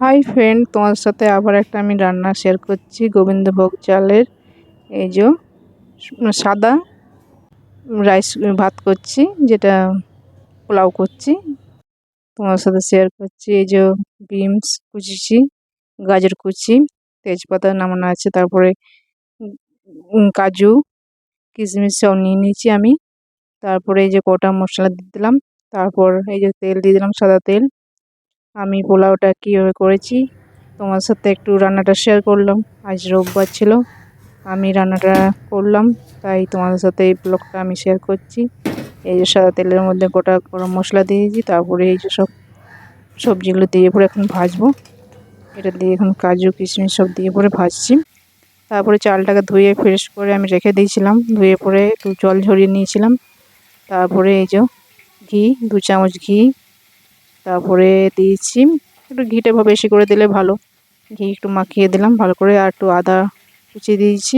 Hi friend তোমার সাথে আবার একটা আমি রান্না শেয়ার করছি গোবিন্দভোগ চালের। এই যে সাদা রাইস ভাত করছি, যেটা পোলাও করছি। তোমার সাথে শেয়ার করছি, এই যে বিনস কুচিছি গাজর কুচি, তেজপাতা নামানো আছে, তারপরে কাজু, কিশমিশ সব নিয়ে নিয়েছি আমি। তারপরে এই যে কটা মশলা দিয়ে দিলাম, তারপর এই যে তেল দিয়ে দিলাম সাদা তেল। আমি পোলাওটা কীভাবে করেছি, তোমার সাথে একটু রান্নাটা শেয়ার করলাম। আজ রোববার ছিল, আমি রান্নাটা করলাম, তাই তোমাদের সাথে এই ব্লগটা আমি শেয়ার করছি। এই যে সাদা তেলের মধ্যে গোটা গরম মশলা দিয়েছি, তারপরে এই যে সব সবজিগুলো দিয়ে পরে এখন ভাজবো। এটা দিয়ে এখন কাজু, কিশমিশ সব দিয়ে পরে ভাজছি। তারপরে চালটাকে ধুয়ে ফ্রেশ করে আমি রেখে দিয়েছিলাম, ধুয়ে পরে একটু জল ঝরিয়ে নিয়েছিলাম। তারপরে এই যে ঘি, দু চামচ ঘি তারপরে দিয়েছি। একটু ঘিটা বেশি করে দিলে ভালো। ঘি একটু মাখিয়ে দিলাম, ভালো করে আর একটু আদা কুচি দিয়েছি।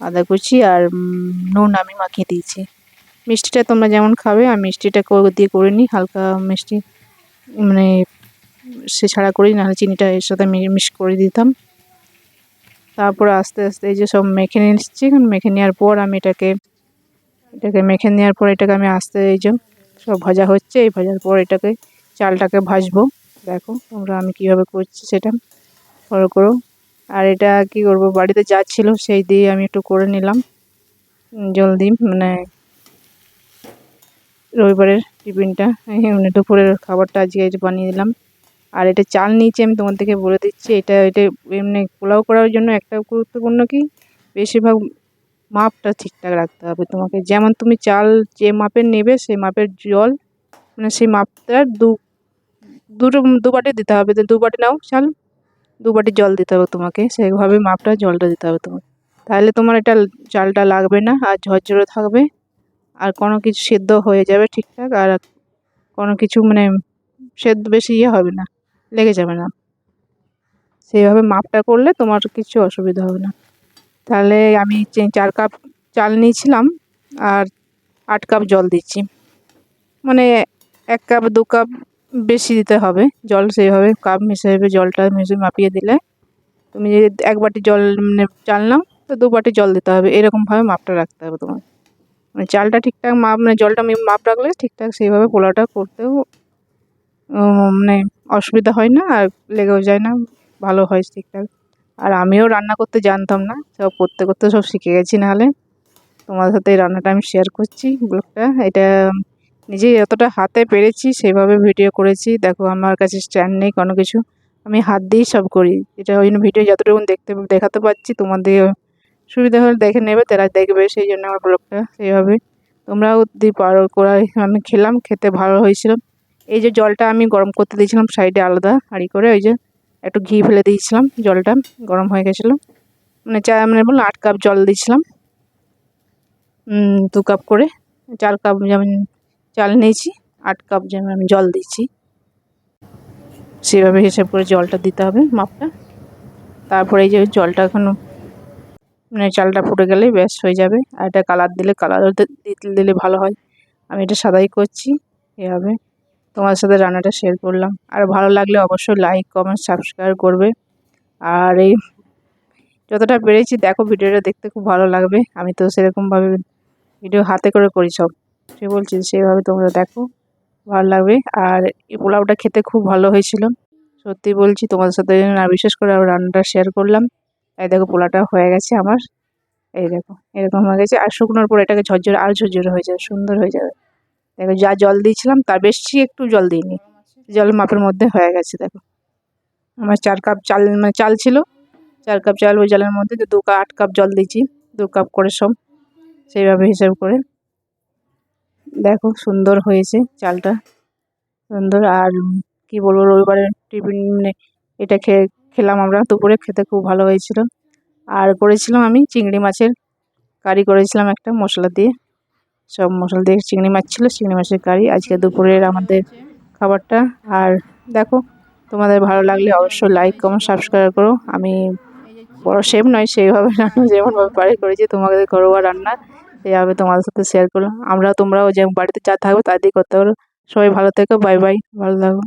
আদা কুচি আর নুন আমি মাখিয়ে দিয়েছি। মিষ্টিটা তোমরা যেমন খাবে, আমি মিষ্টিটা দিয়ে করে নিই, হালকা মিষ্টি মানে সে ছাড়া করি, নাহলে চিনিটা এর সাথে মিক্স করে দিতাম। তারপরে আস্তে আস্তে এই যে সব মেখে নিচ্ছি মেখে নেওয়ার পর আমি এটাকে এটাকে মেখে নেওয়ার পর এটাকে আমি আস্তে এই যে সব ভাজা হচ্ছে, এই ভাজার পর এটাকে চালটাকে ভাজবো। দেখো তোমরা আমি কীভাবে করছি সেটা। ফলো করো। আর এটা কি করব? বাড়িতে যা ছিল সেই দিয়ে আমি একটু করে নিলাম। জলদি মানে রবিবারের টিফিনটা। মানে দুপুরের খাবারটা আজকে বানিয়ে দিলাম। আর এটা চাল নিয়েছি আমি তোমাদেরকে বলে দিচ্ছি। এটা এটা এমনি পোলাও করার জন্য একটা গুরুত্বপূর্ণ কি? বেশিরভাগ মাপটা ঠিকঠাক রাখতে হবে। তোমাকে যেমন তুমি চাল যে মাপের নেবে সেই মাপের জল মানে সেই মাপটা দু দুটো দু বাটি দিতে হবে দু বাটি নাও, চাল দু বাটি জল দিতে হবে তোমাকে, সেইভাবে মাপটা, জলটা দিতে হবে তোমাকে। তাহলে তোমার এটা চালটা লাগবে না, আর ঝরঝরে থাকবে, আর কোনো কিছু সেদ্ধ হয়ে যাবে ঠিকঠাক, আর কোনো কিছু মানে সেদ্ধ বেশি ইয়ে হবে না, লেগে যাবে না। সেইভাবে মাপটা করলে তোমার কিছু অসুবিধা হবে না। তাহলে আমি চার কাপ চাল নিয়েছিলাম, আর আট কাপ জল দিচ্ছি। মানে এক কাপ, দু কাপ বেশি দিতে হবে। জল সেইভাবে কাপ হিসেবে জলটা মিশিয়ে মাপিয়ে দিলে তুমি যদি এক বাটি জল মানে চাল নাও, তো দু বাটি জল দিতে হবে। এরকমভাবে মাপটা রাখতে হবে তোমার। মানে চালটা ঠিকঠাক মাপ মানে জলটা মাপ রাখলে ঠিকঠাক সেইভাবে পোলাওটা করতেও মানে অসুবিধা হয় না আর লেগেও যায় না, ভালো হয় ঠিকঠাক। আর আমিও রান্না করতে জানতাম না, সব করতে করতে সব শিখে গেছি নাহলে। তোমার সাথে এই রান্নাটা আমি শেয়ার করছি ব্লগটা। এটা নিজেই যতটা হাতে পেরেছি, সেভাবে ভিডিও করেছি। দেখো, আমার কাছে স্ট্যান্ড নেই কোনো কিছু। আমি হাত দিয়েই সব করি। এটা ওই জন্য ভিডিও যতটুকু দেখতে, দেখাতে পারছি, তোমাদের সুবিধা হলে দেখে নেবে, তারা দেখবে। সেই জন্য আমার ব্লগটা সেইভাবে তোমরাও দি পারো করাই আমি খেলাম, খেতে ভালো হয়েছিল। এই যে জলটা আমি গরম করতে দিয়েছিলাম সাইডে আলাদা হাঁড়ি করে, ওই যে একটু ঘি ফেলে দিয়েছিলাম, জলটা গরম হয়ে গেছিল। মানে চা মানে বললাম আট কাপ জল দিয়েছিলাম। দু কাপ করে, চার কাপ যেমন চাল নিয়েছি আট কাপ যেমন আমি জল দিচ্ছি। সেভাবে হিসাব করে জলটা দিতে হবে মাপটা। তারপরে এই যে জলটা এখনও মানে চালটা ফুটে গেলেই ব্যাস হয়ে যাবে। আর এটা কালার দিলে কালার দিতে দিলে ভালো হয়। আমি এটা সাদাই করছি এভাবে তোমার সাথে রান্নাটা শেয়ার করলাম। আর ভালো লাগলে অবশ্যই লাইক কমেন্ট সাবস্ক্রাইব করবে। আর এই যতটা পেরেছি, দেখো ভিডিওটা দেখতে খুব ভালো লাগবে। আমি তো সেরকমভাবে ভিডিও হাতে করে করি সব। সে বলছি সেইভাবে তোমরা দেখো, ভালো লাগবে। আর এই পোলাওটা খেতে খুব ভালো হয়েছিল। সত্যি বলছি, তোমাদের সাথে আর বিশেষ করে রান্নাটা শেয়ার করলাম। এই দেখো পোলাটা হয়ে গেছে আমার। এই দেখো, এরকম হয়ে গেছে। আর শুকনোর পর এটাকে ঝরঝরে, আর ঝরঝরে হয়ে যাবে, সুন্দর হয়ে যাবে। দেখো, যা জল দিয়েছিলাম, তার বেশি একটু জল দিইনি। জল মাপের মধ্যে হয়ে গেছে, দেখো। আমার চার কাপ চাল মানে চাল ছিল। চার কাপ চাল ওই জলের মধ্যে দু কাপ, আট কাপ জল দিয়েছি। দু কাপ করে সব। সেইভাবে হিসাব করে। দেখো, সুন্দর হয়েছে চালটা। সুন্দর, আর কি বলব রবিবারের টিফিন মানে এটা খেয়ে খেলাম আমরা। দুপুরে খেতে খুব ভালো হয়েছিল। আর করেছিলাম আমি চিংড়ি মাছের কারি করেছিলাম একটা মশলা দিয়ে। সব মশলা দিয়ে চিংড়ি মাছ ছিল, চিংড়ি মাছের কারি। আজকে দুপুরের আমাদের খাবারটা। আর দেখো, তোমাদের ভালো লাগলে অবশ্যই লাইক কমেন্ট সাবস্ক্রাইব করো। আমি বড় শেফ নয়, সেইভাবে রান্না যেমনভাবে বাড়ি করেছি, তোমাদের ঘরোয়া রান্না। এইভাবে তোমাদের সাথে শেয়ার করলাম। আমরা তোমরাও যে বাড়িতে যা থাকবে তাই দিয়ে করতে পারো। সবাই ভালো থেকো বাই বাই ভালো থাকো।